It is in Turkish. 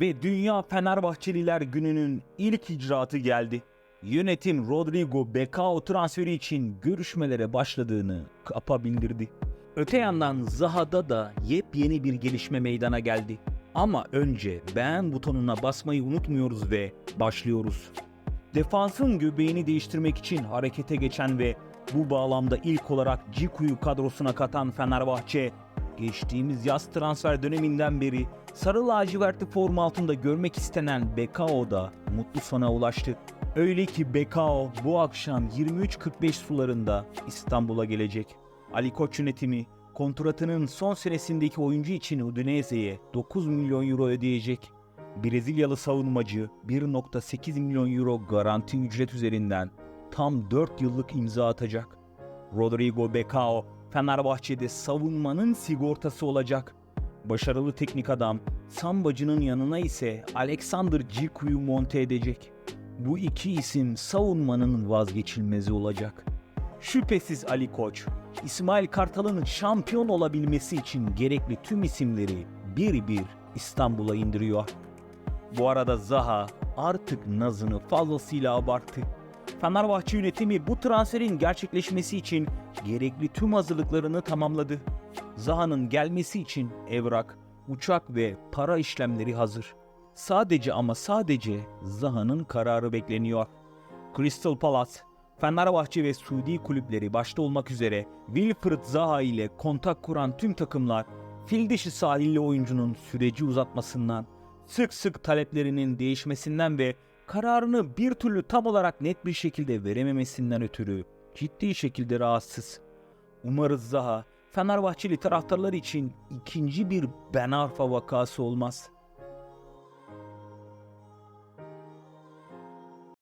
Ve Dünya Fenerbahçeliler gününün ilk icraatı geldi. Yönetim Rodrigo Becao transferi için görüşmelere başladığını kapa bildirdi. Öte yandan Zaha'da da yepyeni bir gelişme meydana geldi. Ama önce beğen butonuna basmayı unutmuyoruz ve başlıyoruz. Defansın göbeğini değiştirmek için harekete geçen ve bu bağlamda ilk olarak Ciku'yu kadrosuna katan Fenerbahçe, geçtiğimiz yaz transfer döneminden beri sarı lacivertli form altında görmek istenen Bekao da mutlu sona ulaştı. Öyle ki Bekao bu akşam 23.45 sularında İstanbul'a gelecek. Ali Koç yönetimi kontratının son senesindeki oyuncu için Udinese'ye 9 milyon euro ödeyecek. Brezilyalı savunmacı 1.8 milyon euro garanti ücret üzerinden tam 4 yıllık imza atacak. Rodrigo Becao Fenerbahçe'de savunmanın sigortası olacak. Başarılı teknik adam Sambacı'nın yanına ise Alexander Ciku'yu monte edecek. Bu iki isim savunmanın vazgeçilmezi olacak. Şüphesiz Ali Koç, İsmail Kartal'ın şampiyon olabilmesi için gerekli tüm isimleri bir bir İstanbul'a indiriyor. Bu arada Zaha artık nazını fazlasıyla abarttı. Fenerbahçe yönetimi bu transferin gerçekleşmesi için gerekli tüm hazırlıklarını tamamladı. Zaha'nın gelmesi için evrak, uçak ve para işlemleri hazır. Sadece ama sadece Zaha'nın kararı bekleniyor. Crystal Palace, Fenerbahçe ve Suudi kulüpleri başta olmak üzere Wilfried Zaha ile kontak kuran tüm takımlar fil dişi sahilli oyuncunun süreci uzatmasından, sık sık taleplerinin değişmesinden ve kararını bir türlü tam olarak net bir şekilde verememesinden ötürü ciddi şekilde rahatsız. Umarız Zaha Fenerbahçeli taraftarlar için ikinci bir Ben Arfa vakası olmaz.